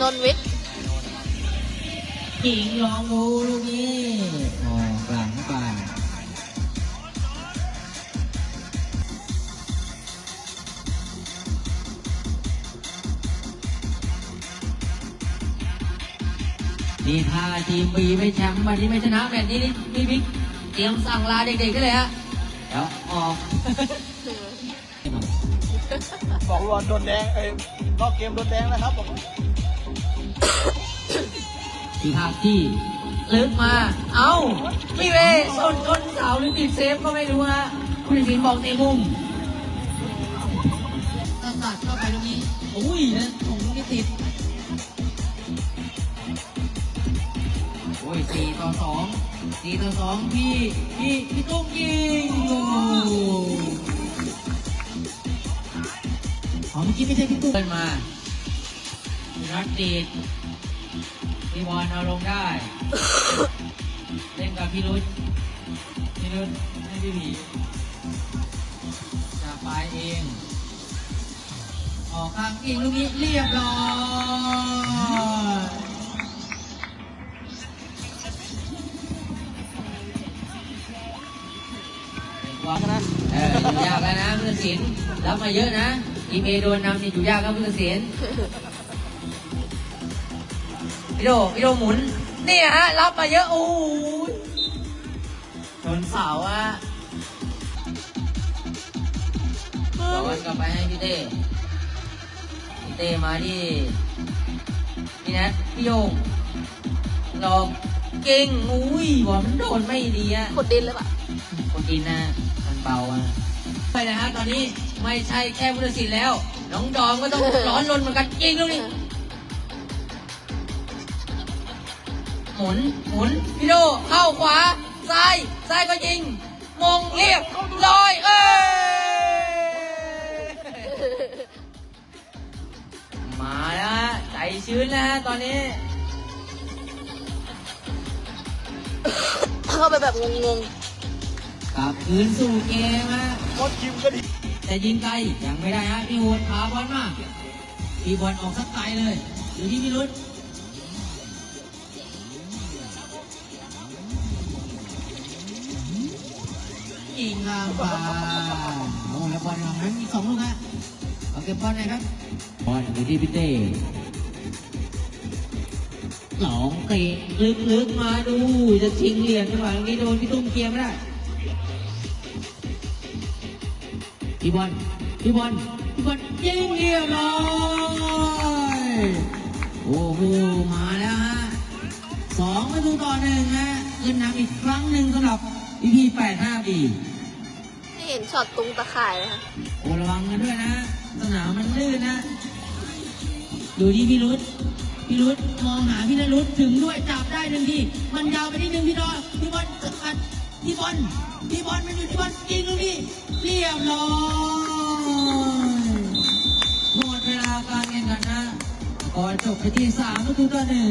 นนท์วิทย์หญิงลองดูลูกนี้ออกหลังไปนี่ถ้าทีมบีไม่แชมป์วันนี้ไม่ชนะแบบนี้นี่พี่บิ๊กเตรียมสั่งลาเด็กๆได้เลยฮะเดี๋ยวออกบอกรอนโดนแดงเอ้ยนอกเกมโดนแดงนะครับผม ที่ภาพที่ลึกมา เอ้าพี่เวชนชนเสาหรือติดเซฟก็ไม่รู้ฮะคุณศิลป์บอกเตะมุมตัดตัดเข้าไปตรงนี้อุ้ยนะของลูกนี้ติด โอ้ยสี่ต่อสองสี่ต่อสองพี่พี่พี่ตุ้มยิงโอ้ของเมื่อกี้ไม่ใช่พี่ตุ้มเดินมารัดดีด พี่บอลเอาลงได้ เล่นกับพี่รุ้พี่รุ้ให้พี่ผีจะไปเอง ออกข้างอีกลูกนี้เรียบร้อยวางนะเอออยู่ยากแล้วนะพุทธศิลป์รับมาเยอะนะทีมเอโดนนำนี่อยู่ยากครับพุทธศิลป์ พี่โดพี่โดหมุน เนี่ยฮะ รับมาเยอะ โอ้ยชนเสาอะบอลกลับไปให้พี่เต้พี่เต้มาที่พี่แนทพี่โยงหลอกเก่งอุ้ยบอลมันโดนไม่ดีอะขุดดินหรือเปล่าคนดินนะมันเบาอะไปนะฮะตอนนี้ไม่ใช่แค่พุทธศิลป์แล้ว น้องดอมก็ต้องร้อนรนเหมือนกันจริงลูกนี้ หมุนหมุนพี่โดเข้าขวา ซ้าย ซ้ายก็ยิง มงเรียบร้อยเอ้ยมาแล้วฮะใจชื้นแล้วฮะตอนนี้เข้าไปแบบงงกลับคืนสู่เกมฮะรถคิมก็ดีแต่ยิงไกลยังไม่ได้ฮะพี่โหดพาบอลมาพี่บอลออกสักไกลเลยอยู่ที่พี่รุ ษยิงข้ามฟ้าโอ้แล้วบอลของนั้นมีสองลูกฮะเอาเก็บบอลหน่อยครับบอลอยู่ที่พี่เต้หลองเตะลึกๆมาดู จะชิงเหรียญจังหวะนี้โดนพี่ตุ้มเคลียร์ไม่ได้พี่บอลพี่บอลพี่บอลยิงเรียบร้อยโอ้โหมาแล้วฮะสองประตูต่อหนึ่งฮะขึ้นนำอีกครั้งหนึ่งสำหรับพีพีแปดห้าปี เห็นช็อตตุงตะข่ายนะคะโอ้ระวังกันด้วยนะสนามมันลื่นนะ ดูที่พี่รุธพี่รุธมองหาพี่นรุธถึงด้วยจับได้หนึ่งทีมันยาวไปที่หนึ่งพี่ดอนพี่บอลสกัดพี่บอลพี่บอลมันอยู่ที่บอลยิงลูกนี้เรียบร้อยหมดเวลาการแข่งขันนะก่อนจบไปที่สามประตูต่อหนึ่ง